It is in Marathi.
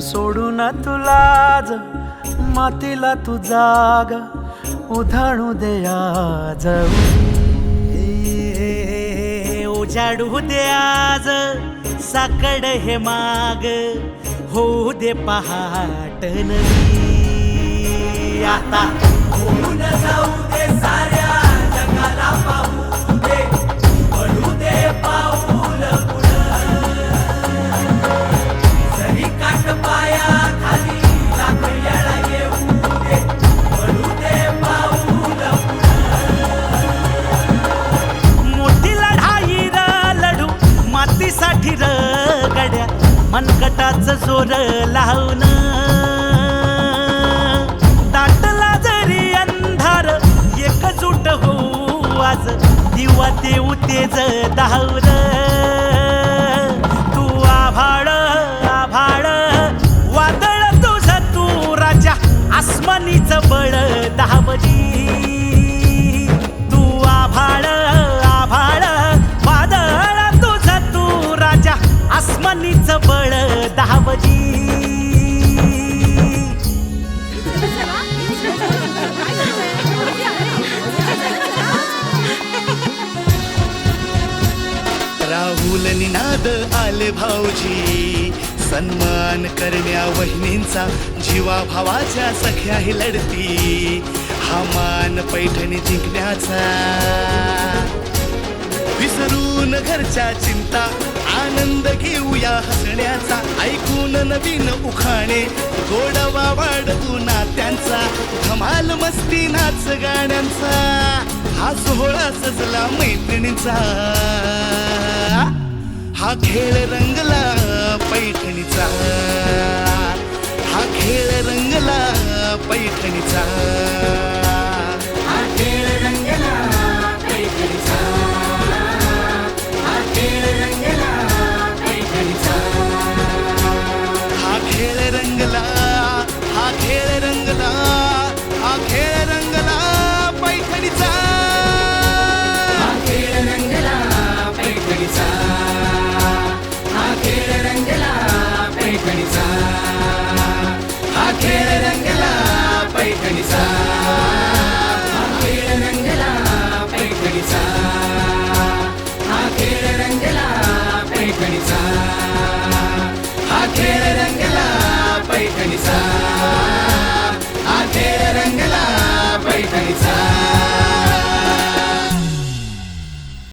सोडू तुला तुलाज मातीला तू जाग उधाणू दे आज. उजाडू दे आज साकड हे माग होऊ दे पहाट नवी आता जाऊ दे साऱ्या मनकटाच मनगटाच जोर लावून. दाटला जरी अंधार एकजूट होऊ आज. दिवा देऊ तेज धावलं आसमानीच बळ दाबजी राहुल निनाद आले भाऊजी. सन्मान करण्या वहिनींचा जीवा भावाच्या सख्याही लढती. हा मान पैठणी जिंकण्याचा. विसरून घरच्या चिंता आनंद घेऊया हसण्याचा. ऐकून नवीन उखाणे. गोडवा वाढवू नात्यांचा. धमाल मस्ती नाच गाण्यांचा. हा सोहळा सजला मैत्रिणीचा. हा खेळ रंगला पैठणीचा. हा खेळ रंगला पैठणीचा. पैठणीचा